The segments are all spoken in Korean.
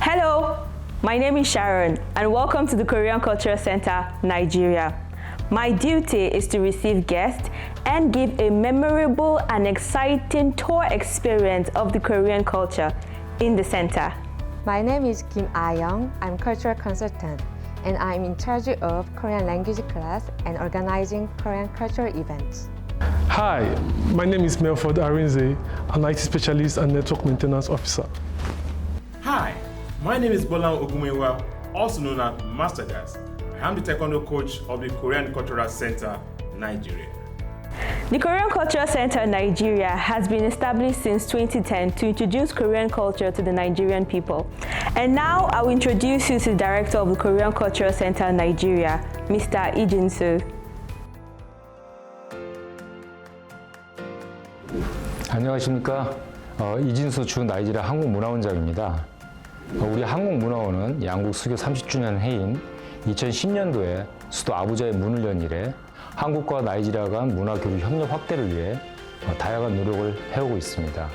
Hello, my name is Sharon and welcome to the Korean Cultural Center, Nigeria. My duty is to receive guests and give a memorable and exciting tour experience of the Korean culture in the center. My name is Kim Ah-young. I'm a cultural consultant and I'm in charge of Korean language class and organizing Korean cultural events. Hi, my name is Melford Arinze, an IT specialist and network maintenance officer. Hi, my name is Bolan Ogumewa, also known as Master Gas. I am the Taekwondo coach of the Korean Cultural Center, Nigeria. The Korean Cultural Center Nigeria has been established since 2010 to introduce Korean culture to the Nigerian people. And now I will introduce you to the director of the Korean Cultural Center Nigeria, Mr. 안녕하십니까. 어, 나이지리아 한국문화원장입니다. 어, 우리 한국문화원은 양국 수교 30주년 해인 2010년도에 수도 아부자의 문을 연 이래 한국과 나이지리아 간 문화 교류 협력 확대를 위해 어, 다양한 노력을 해오고 있습니다.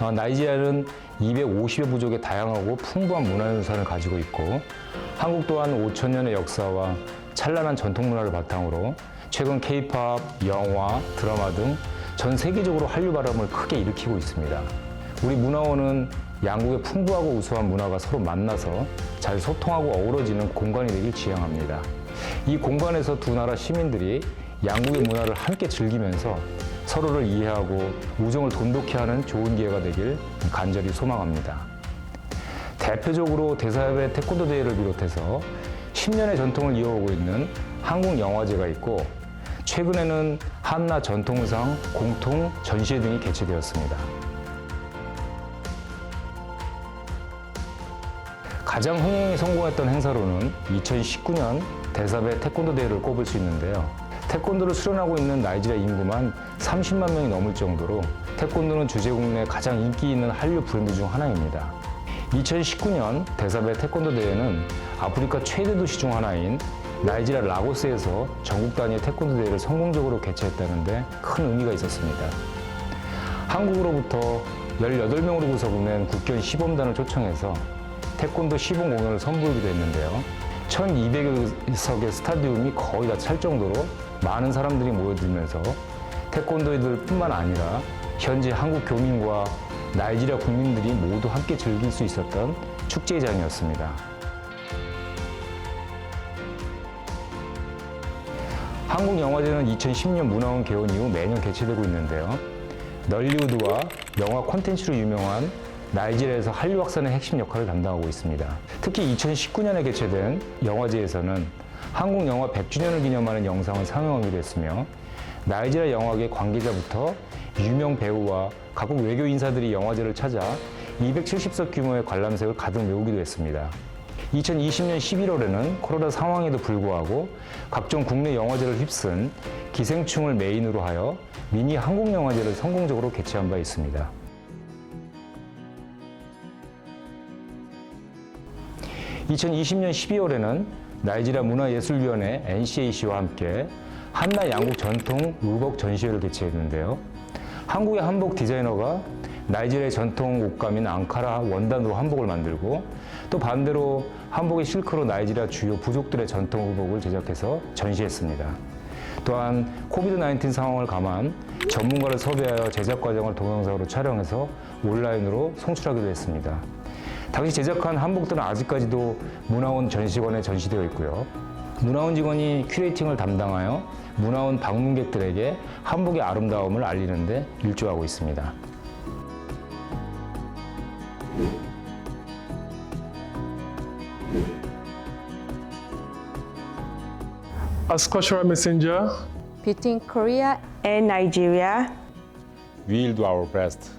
어, 나이지리아는 250여 부족의 다양하고 풍부한 문화유산을 가지고 있고 한국 또한 5천 년의 역사와 찬란한 전통 문화를 바탕으로 최근 케이팝, 영화, 드라마 등 전 세계적으로 한류 바람을 크게 일으키고 있습니다. 우리 문화원은 양국의 풍부하고 우수한 문화가 서로 만나서 잘 소통하고 어우러지는 공간이 되길 지향합니다. 이 공간에서 두 나라 시민들이 양국의 문화를 함께 즐기면서 서로를 이해하고 우정을 돈독히 하는 좋은 기회가 되길 간절히 소망합니다. 대표적으로 대사협의 태권도 대회를 비롯해서 10년의 전통을 이어오고 있는 한국 영화제가 있고 최근에는 한나 전통상 공통 전시회 등이 개최되었습니다. 가장 흥행에 성공했던 행사로는 2019년 대사배 태권도 대회를 꼽을 수 있는데요. 태권도를 수련하고 있는 나이지리아 인구만 30만 명이 넘을 정도로 태권도는 주제국 내 가장 인기 있는 한류 브랜드 중 하나입니다. 2019년 대사배 태권도 대회는 아프리카 최대 도시 중 하나인 나이지리아 라고스에서 전국 단위의 태권도 대회를 성공적으로 개최했다는데 큰 의미가 있었습니다. 한국으로부터 18명으로 구성된 국견 시범단을 초청해서 태권도 시범 공연을 선보이기도 했는데요. 1200석의 스타디움이 거의 다 찰 정도로 많은 사람들이 모여들면서 태권도인들 뿐만 아니라 현재 한국 교민과 나이지리아 국민들이 모두 함께 즐길 수 있었던 축제장이었습니다. 한국영화제는 2010년 문화원 개원 이후 매년 개최되고 있는데요. 널리우드와 영화 콘텐츠로 유명한 나이지리아에서 한류 확산의 핵심 역할을 담당하고 있습니다. 특히 2019년에 개최된 영화제에서는 한국 영화 100주년을 기념하는 영상을 상영하기도 했으며 나이지리아 영화계 관계자부터 유명 배우와 각국 외교 인사들이 영화제를 찾아 270석 규모의 관람석을 가득 메우기도 했습니다. 2020년 11월에는 코로나 상황에도 불구하고 각종 국내 영화제를 휩쓴 기생충을 메인으로 하여 미니 한국 영화제를 성공적으로 개최한 바 있습니다. (2020년 12월에는) 나이지리아 문화예술위원회 (NCAC와) 함께 한나 양국 전통 울곡 전시회를 개최했는데요. 한국의 한복 디자이너가 나이지리아의 전통 옷감인 앙카라 원단으로 한복을 만들고 또 반대로 한복의 실크로 나이지리아 주요 부족들의 전통 의복을 제작해서 전시했습니다. 또한 코비드 19 상황을 감안 전문가를 섭외하여 제작 과정을 동영상으로 촬영해서 온라인으로 송출하기도 했습니다. 당시 제작한 한복들은 아직까지도 문화원 전시관에 전시되어 있고요. 문화원 직원이 큐레이팅을 담당하여 문화원 방문객들에게 한복의 아름다움을 알리는데 일조하고 있습니다. As cultural messenger, Between Korea And Nigeria, We'll do our best